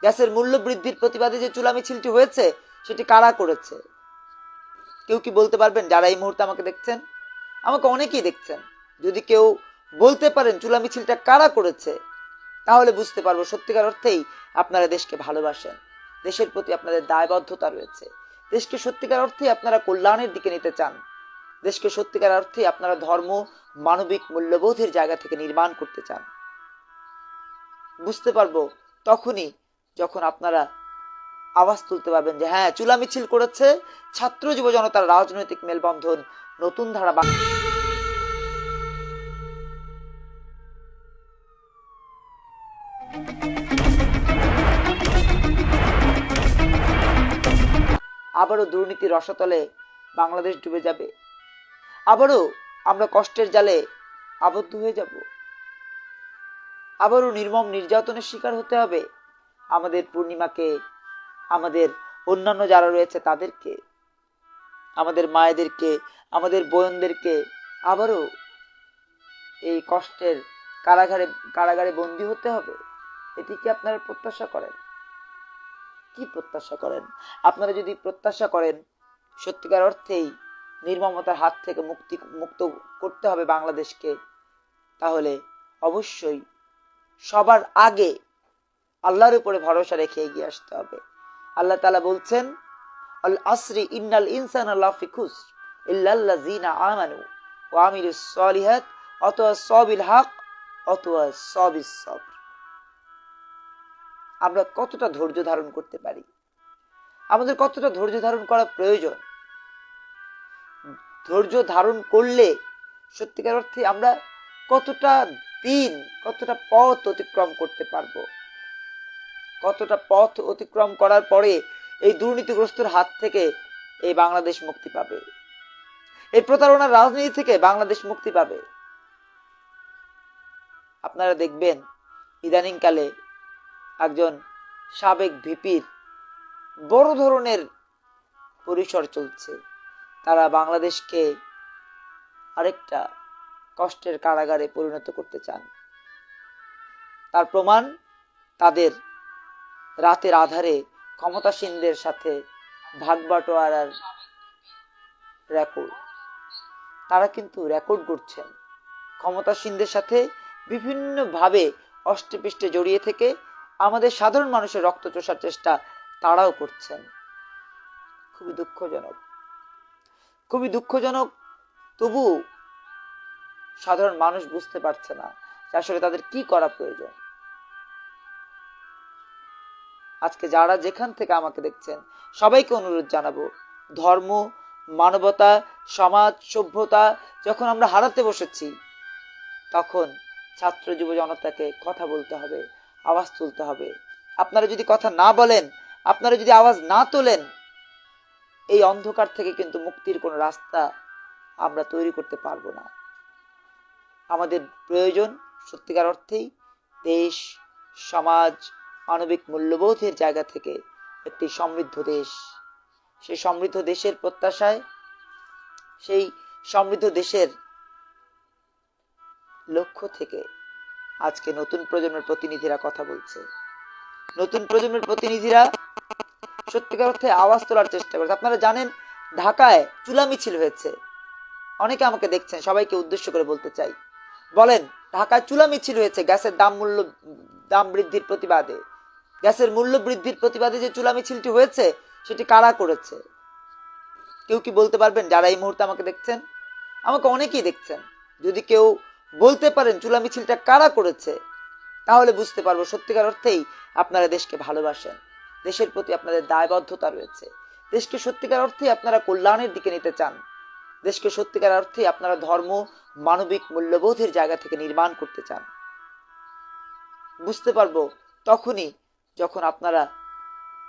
গ্যাসের মূল্য বৃদ্ধির প্রতিবাদে যে চুলা মিছিলটি হয়েছে, সেটি কারা করেছে? কেউ কি বলতে পারবেন যারা এই মুহূর্তে আমাকে দেখছেন? আমাকে অনেকেই দেখছেন। যদি কেউ বলতে পারেন চুলা মিছিলটা কারা করেছে, তাহলে বুঝতে পারব সত্যিকার অর্থেই আপনারা দেশকে ভালোবাসেন। দেশের প্রতি আপনাদের দায়বদ্ধতা রয়েছে। দেশকে সত্যিকার অর্থেই আপনারা কল্যাণের দিকে নিতে চান। দেশকে সত্যিকার অর্থেই আপনারা ধর্ম, মানবিক মূল্যবোধের জায়গা থেকে নির্মাণ করতে চান। বুঝতে পারব তখনই যখন আপনারা আওয়াজ তুলতে পারবেন যে হ্যাঁ চুলা মিছিল করেছে, ছাত্র যুব জনতার রাজনৈতিক মেলবন্ধন নতুন ধারা আবারও দুর্নীতির রসতলে বাংলাদেশ ডুবে যাবে। আবারও আমরা কষ্টের জালে আবদ্ধ হয়ে যাব। আবারও নির্মম নির্যাতনের শিকার হতে হবে। আমাদের পূর্ণিমাকে, আমাদের অন্যান্য যারা রয়েছে তাদেরকে, আমাদের মায়েদেরকে, আমাদের বোনদেরকে আবারও এই কষ্টের কারাগারে কারাগারে বন্দী হতে হবে। এটি কি আপনারা প্রত্যাশা করেন? কি প্রত্যাশা করেন? আপনারা যদি প্রত্যাশা করেন, সত্যিকার অর্থেই নির্মমতার হাত থেকে মুক্তি, মুক্ত করতে হবে বাংলাদেশকে, তাহলে অবশ্যই সবার আগে আল্লাহর উপরে ভরসা রেখে এগিয়ে আসতে হবে। আল্লাহ তালা বলছেন আসরি ইন্নাল ইনসান আল্লাহ ফিকুস ইল্লাল্লাযিনা আমানু ওয়া আমিলুস সলিহাত অতয়া সবিল হক সবিস সবর। আমরা কতটা ধৈর্য ধারণ করতে পারি? আমাদের কতটা ধৈর্য ধারণ করা প্রয়োজন? ধৈর্য ধারণ করলে সত্যিকার অর্থে আমরা কতটা দিন, কতটা পথ অতিক্রম করতে পারব? কতটা পথ অতিক্রম করার পরে এই দুর্নীতিগ্রস্তর হাত থেকে এই বাংলাদেশ মুক্তি পাবে। এই প্রতারণার রাজনীতি থেকে বাংলাদেশ মুক্তি পাবে। আপনারা দেখবেন ইদানিংকালে একজন সাবেক ভিপির বড় ধরনের পরিসর চলছে। তারা বাংলাদেশকে আরেকটা কষ্টের কারাগারে পরিণত করতে চান। তার প্রমাণ তাদের রাতের আধারে ক্ষমতাসীনদের সাথে ভাগ বাটোয়ারার রেকর্ড তারা কিন্তু রেকর্ড করছেন ক্ষমতাসীনদের সাথে বিভিন্নভাবে অষ্টপৃষ্টে জড়িয়ে থেকে আমাদের সাধারণ মানুষের রক্ত চোষার চেষ্টা তারাও করছেন। খুবই দুঃখজনক। খুবই দুঃখজনক তবু সাধারণ মানুষ বুঝতে পারছে না যে আসলে তাদের কি করা প্রয়োজন। আজকে যারা যেখান থেকে আমাকে দেখছেন, সবাইকে অনুরোধ জানাব, ধর্ম, মানবতা, সমাজ, সভ্যতা, যখন আমরা হারাতে বসেছি, তখন ছাত্র যুব জনতাকে কথা বলতে হবে, আওয়াজ তুলতে হবে। আপনারা যদি কথা না বলেন, আপনারা যদি আওয়াজ না তোলেন, এই অন্ধকার থেকে কিন্তু মুক্তির কোনো রাস্তা আমরা তৈরি করতে পারব না। আমাদের প্রয়োজন সত্যিকার অর্থেই দেশ, সমাজ মানবিক মূল্যবোধের জায়গা থেকে একটি সমৃদ্ধ দেশ। সেই সমৃদ্ধ দেশের প্রত্যাশায় সেই সমৃদ্ধ দেশের লক্ষ্য থেকে আজকে নতুন প্রজন্মের প্রতিনিধিরা কথা বলছে। নতুন প্রজন্মের প্রতিনিধিরা সত্যিকার অর্থে আওয়াজ তোলার চেষ্টা করছে। আপনারা জানেন, ঢাকায় চুলা মিছিল হয়েছে। অনেকে আমাকে দেখছেন, সবাইকে উদ্দেশ্য করে বলতে চাই। বলেন, ঢাকায় চুলা মিছিল হয়েছে, গ্যাসের দাম মূল্য, দাম বৃদ্ধির প্রতিবাদে। গ্যাসের মূল্য বৃদ্ধির প্রতিবাদে যে চুলা মিছিলটি হয়েছে, সেটি কারা করেছে? কেউ কি বলতে পারবেন যারা এই মুহূর্তে আমাকে দেখছেন? আমাকে অনেকেই দেখছেন। যদি কেউ বলতে পারেন চুলা মিছিলটা কারা করেছে, তাহলে বুঝতে পারব সত্যিকার অর্থেই আপনারা দেশকে ভালোবাসেন। দেশের প্রতি আপনাদের দায়বদ্ধতা রয়েছে। দেশকে সত্যিকার অর্থেই আপনারা কল্যাণের দিকে নিতে চান। দেশকে সত্যিকার অর্থেই আপনারা ধর্ম, মানবিক মূল্যবোধের জায়গা থেকে নির্মাণ করতে চান। বুঝতে পারব তখনই যখন আপনারা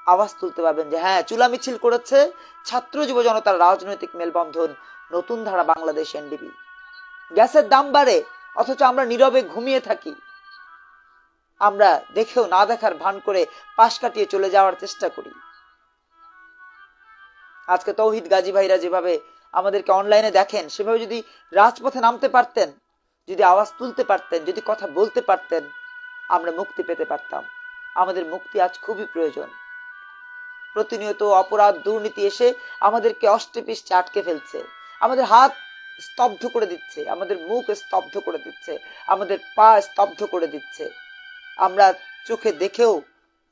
আওয়াজ তুলতে পারবেন যে হ্যাঁ চুলা মিছিল করেছে, ছাত্র যুব জনতার রাজনৈতিক মেলবন্ধন, নতুন ধারা বাংলাদেশ এনডিবি। গ্যাসের দাম বাড়ে, অথচ আমরা নীরবে ঘুমিয়ে থাকি। আমরা দেখেও না দেখার ভান করে পাশ কাটিয়ে চলে যাওয়ার চেষ্টা করি। আজকে তৌহিদ গাজী ভাইরা যেভাবে আমাদেরকে অনলাইনে দেখেন, সেভাবে যদি রাজপথে নামতে পারতেন, যদি আওয়াজ তুলতে পারতেন, যদি কথা বলতে পারতেন, আমরা মুক্তি পেতে পারতাম। আমাদের মুক্তি আজ খুবই প্রয়োজন। প্রতিনিয়ত অপরাধ, দুর্নীতি এসে আমাদেরকে অষ্টে পৃষ্ঠে আটকে ফেলছে। আমাদের হাত স্তব্ধ করে দিচ্ছে, আমাদের মুখ স্তব্ধ করে দিচ্ছে, আমাদের পা স্তব্ধ করে দিচ্ছে। আমরা চোখে দেখেও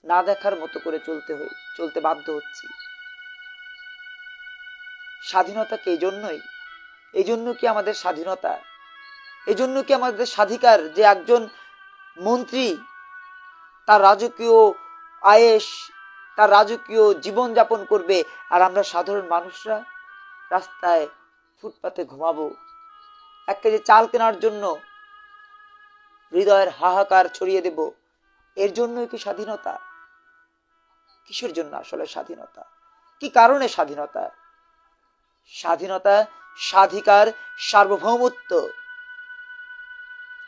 না দেখার মতো করে চলতে হই, চলতে বাধ্য হচ্ছি। স্বাধীনতাকে এই জন্যই এই জন্য কি আমাদের স্বাধীনতা? এই জন্য কি আমাদের স্বাধিকার যে একজন মন্ত্রী তার রাজকীয় আয়েস, তার রাজকীয় জীবনযাপন করবে আর আমরা সাধারণ মানুষরা রাস্তায় ফুটপাতে ঘুমাবো। এক কেজি চাল কেনার জন্য হৃদয়ের হাহাকার ছড়িয়ে দেব। এর জন্যই কি স্বাধীনতা? কিসের জন্য আসলে স্বাধীনতা? কি কারণে স্বাধীনতা? স্বাধীনতা, স্বাধিকার, সার্বভৌমত্ব,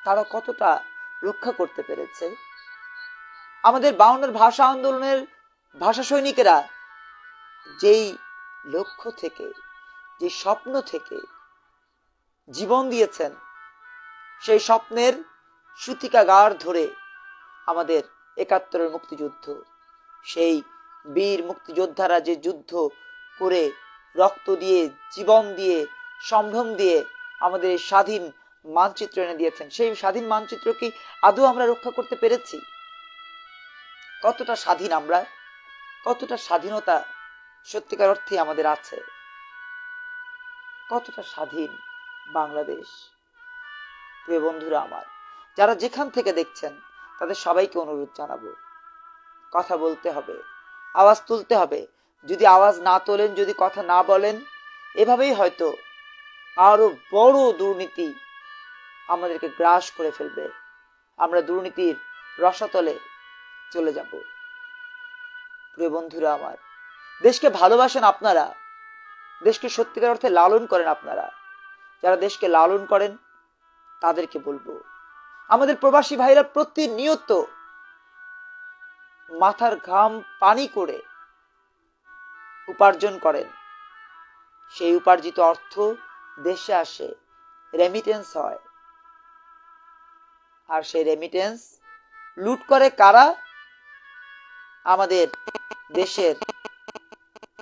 তারা কতটা রক্ষা করতে পেরেছে? আমাদের বাউনের ভাষা আন্দোলনের ভাষা সৈনিকেরা যেই লক্ষ্য থেকে, যে স্বপ্ন থেকে জীবন দিয়েছেন, সেই স্বপ্নের সুতিকাগার ধরে আমাদের একাত্তরের মুক্তিযুদ্ধ, সেই বীর মুক্তিযোদ্ধারা যে যুদ্ধ করে রক্ত দিয়ে, জীবন দিয়ে, সম্ভ্রম দিয়ে আমাদের স্বাধীন মানচিত্র এনে দিয়েছেন, সেই স্বাধীন মানচিত্র কি আদৌ আমরা রক্ষা করতে পেরেছি? কতটা স্বাধীন আমরা, কতটা স্বাধীনতা সত্যিকার অর্থে আমাদের আছে, কতটা স্বাধীন বাংলাদেশ। প্রিয় বন্ধুরা আমার, যারা যেখান থেকে দেখছেন, তাদের সবাইকে অনুরোধ জানাব, কথা বলতে হবে, আওয়াজ তুলতে হবে। যদি আওয়াজ না তোলেন, যদি কথা না বলেন, এভাবেই হয়তো আরও বড় দুর্নীতি আমাদেরকে গ্রাস করে ফেলবে। আমরা দুর্নীতির রসাতলে চলে যাব। প্রিয় বন্ধুরা আমার, দেশকে ভালোবাসেন আপনারা, দেশকে সত্যিকার অর্থে লালন করেন আপনারা। যারা দেশকে লালন করেন, তাদেরকে বলব, আমাদের প্রবাসী ভাইরা প্রতিনিয়ত মাথার ঘাম পানি করে উপার্জন করেন। সেই উপার্জিত অর্থ দেশে আসে রেমিটেন্স হয়। আর সেই রেমিটেন্স লুট করে কারা? আমাদের দেশের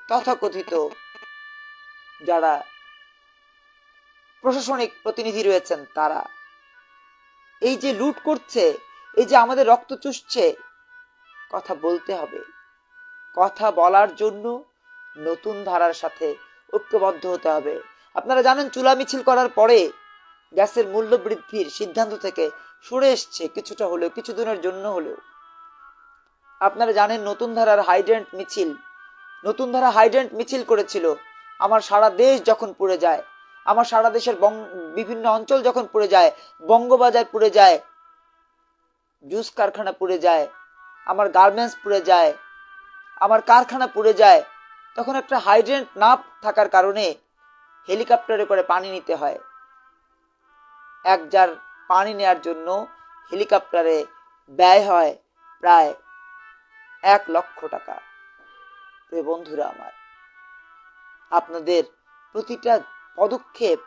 তথাকথিত যারা প্রশাসনিক প্রতিনিধি রয়েছেন তারা। এই যে লুট করছে, এই যে আমাদের রক্ত চুষছে, কথা বলতে হবে। কথা বলার জন্য নতুন ধারার সাথে ঐক্যবদ্ধ হতে হবে। আপনারা জানেন, চুলা মিছিল করার পরে গ্যাসের মূল্য বৃদ্ধির সিদ্ধান্ত থেকে সরে এসছে, কিছুটা হলেও কিছুদিনের জন্য হলেও। আপনারা জানেন নতুন ধারার হাইড্রেন্ট মিছিল। নতুন ধারা হাইড্রেন্ট মিছিল করেছিল। আমার সারা দেশ যখন পুড়ে যায়, আমার সারা দেশের বিভিন্ন অঞ্চল যখন পুড়ে যায়, বঙ্গবাজার পুড়ে যায়, জুস কারখানা পুড়ে যায়, আমার গার্মেন্টস পুড়ে যায়, আমার কারখানা পুড়ে যায়, তখন একটা হাইড্রেন্ট না থাকার কারণে হেলিকপ্টারে করে পানি নিতে হয়। এক জার পানি নেয়ার জন্য হেলিকপ্টারে ব্যয় হয় প্রায় এক লক্ষ টাকা। প্রিয় বন্ধুরা আমার, আপনাদের প্রতিটা পদক্ষেপ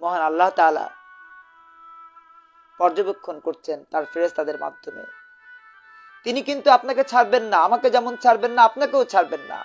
মহান আল্লাহ তালা পর্যবেক্ষণ করছেন তার ফেরেস্তাদের মাধ্যমে। তিনি কিন্তু আপনাকে ছাড়বেন না, আমাকে যেমন ছাড়বেন না, আপনাকেও ছাড়বেন না।